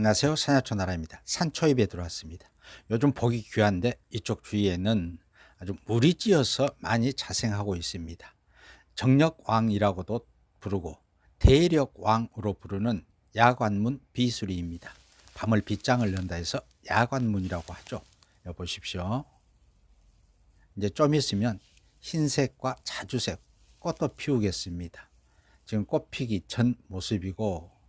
안녕하세요. 산야초 나라입니다. 산초입에 들어왔습니다. 요즘 보기 귀한데 이쪽 주위에는 아주 물이 찌어서 많이 자생하고 있습니다. 정력왕이라고도 부르고 대력왕으로 부르는 야관문 비수리입니다. 밤을 빗장을 연다 해서 야관문이라고 하죠. 여기 보십시오. 이제 좀 있으면 흰색과 자주색 꽃도 피우겠습니다. 지금 꽃 피기 전 모습이고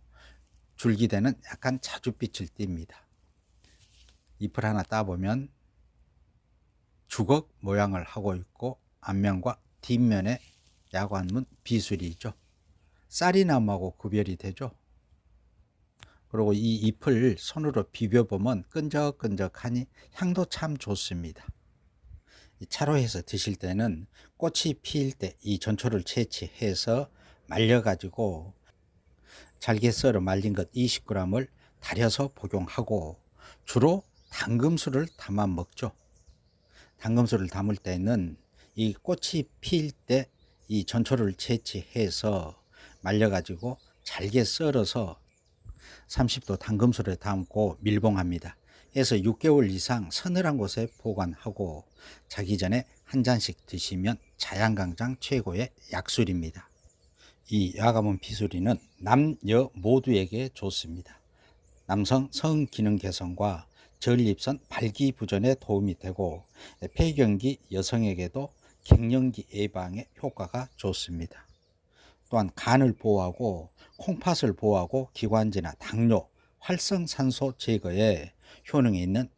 줄기대는 약간 자주빛을 띱니다. 잎을 하나 따보면 주걱 모양을 하고 있고 앞면과 뒷면에 야관문 비술이죠. 쌀이나무하고 구별이 되죠. 그리고 이 잎을 손으로 비벼보면 끈적끈적하니 향도 참 좋습니다. 이 차로 해서 드실 때는 꽃이 피일 때 이 전초를 채취해서 말려가지고 잘게 썰어 말린 것 20g을 달여서 복용하고 주로 당금술을 담아 먹죠. 당금술을 담을 때는 이 꽃이 필때이 전초를 채취해서 말려가지고 잘게 썰어서 30도 당금술에 담고 밀봉합니다. 해서 6개월 이상 서늘한 곳에 보관하고 자기 전에 한 잔씩 드시면 자양강장 최고의 약술입니다. 이 야가문 비수리는 남녀 모두에게 좋습니다. 남성 성 기능 개선과 전립선 발기부전에 도움이 되고 폐경기 여성에게도 갱년기 예방에 효과가 좋습니다. 또한 간을 보호하고 콩팥을 보호하고 기관지나 당뇨, 활성산소 제거에 효능이 있는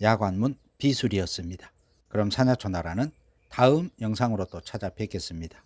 야관문 비술이었습니다. 그럼 산야초나라는 다음 영상으로 또 찾아뵙겠습니다.